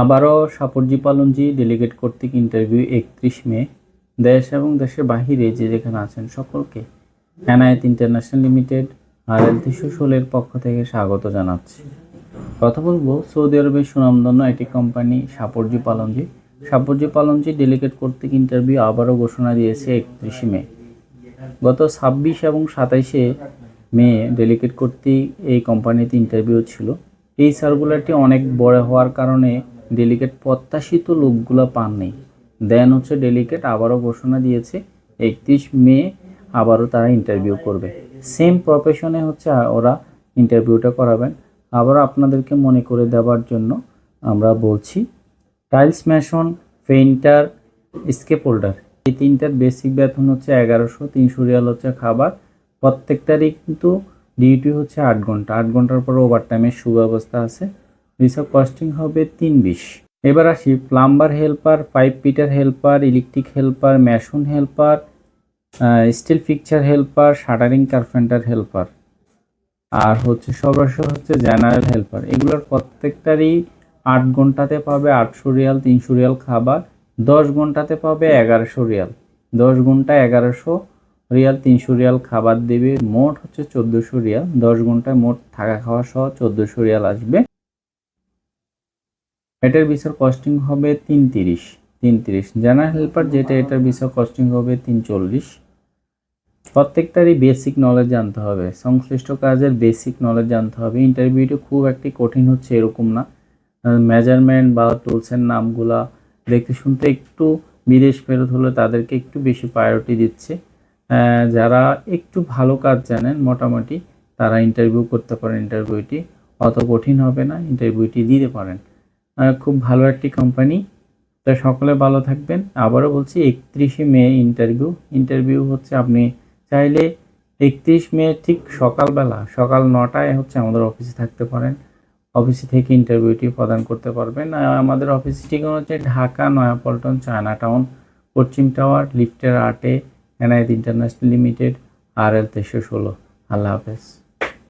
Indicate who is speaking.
Speaker 1: আবারও সাপরজি পালনজি ডেলিগেট কর্তৃক ইন্টারভিউ একত্রিশ মে, দেশ এবং দেশের বাহিরে যে যেখানে আছেন সকলকে এনআইএত ইন্টারন্যাশনাল লিমিটেড আর এল ষোলের পক্ষ থেকে স্বাগত জানাচ্ছি। কথা বলব সৌদি আরবের সুনামধন্য একটি কোম্পানি সাপরজি পালনজি সাপরজি পালনজি ডেলিগেট কর্তৃক ইন্টারভিউ আবারও ঘোষণা দিয়েছে একত্রিশে মে। গত ছাব্বিশ এবং সাতাইশে মে ডেলিগেট কর্তৃক এই কোম্পানিতে ইন্টারভিউ ছিল। এই সার্কুলারটি অনেক বড় হওয়ার কারণে ডেলিগেট প্রত্যাশিত লোকগুলো পাননি দেন হচ্ছে ডেলিগেট আবারও ঘোষণা দিয়েছে, একত্রিশ মে আবারও তারা ইন্টারভিউ করবে। সেম প্রফেশনে হচ্ছে ওরা ইন্টারভিউটা করাবেন। আবারও আপনাদেরকে মনে করে দেওয়ার জন্য আমরা বলছি টাইলস ম্যাশন পেইন্টার স্কেপ হোল্ডার এই তিনটার বেসিক বেতন হচ্ছে এগারোশো, তিনশো রিয়াল হচ্ছে খাবার। প্রত্যেকটারই কিন্তু ডিউটি হচ্ছে আট ঘণ্টা। আট ঘণ্টার পর ওভার টাইমের সুব্যবস্থা আছে। রিসার্ভ কস্টিং হবে তিন বিশ। এবার আসি plumber helper pipe fitter helper electric helper mason helper steel fixer helper shuttering carpenter helper আর হচ্ছে সর্বশেষ হচ্ছে জেনারেল হেল্পার এগুলোর প্রত্যেকটারই আট ঘন্টাতে পাবে আটশো রিয়াল, তিনশো রিয়াল খাবার, দশ ঘন্টাতে পাবে এগারোশো রিয়াল। দশ ঘণ্টা এগারোশো রিয়াল, তিনশো রিয়াল খাবার দেবে, মোট হচ্ছে চোদ্দোশো রিয়াল। দশ ঘন্টায় মোট থাকা খাওয়া সহ চোদ্দোশো রিয়াল আসবে। এটার বিচার কস্টিং হবে তিন তিরিশ তিন তিরিশ জেনারেল হেল্পার যেটা, এটার বিচার কস্টিং হবে তিন চল্লিশ প্রত্যেকটারই বেসিক নলেজ জানতে হবে। সংশ্লিষ্ট কাজের বেসিক নলেজ জানতে হবে। ইন্টারভিউটা খুব একটি কঠিন হচ্ছে, এরকম না। মেজারমেন্ট বা টুলসের নামগুলা দেখতে শুনতে একটু বিদেশ ফেরত হলে তাদেরকে একটু বেশি প্রায়োরিটি দিচ্ছে। যারা একটু ভালো কাজ জানেন, মোটামুটি তারা ইন্টারভিউ করতে পারেন ইন্টারভিউটি অত কঠিন হবে না ইন্টারভিউটি দিতে পারেন। খুব ভালো একটি কোম্পানি তো সকলে ভালো থাকবেন। আবারও বলছি, একত্রিশে মে ইন্টারভিউ ইন্টারভিউ হচ্ছে, আপনি চাইলে একত্রিশ মে ঠিক সকালবেলা, সকাল নটায় হচ্ছে আমাদের অফিসে থাকতে পারেন। অফিসে থেকে ইন্টারভিউটি প্রদান করতে পারবেন। আমাদের অফিস ঠিকানা হচ্ছে ঢাকা, নয়াপল্টন চায়না টাউন পশ্চিম টাওয়ার, লিফটের আটে এনআইএত ইন্টারন্যাশনাল লিমিটেড আর এল তেইশশো ষোলো। আল্লাহ হাফেজ।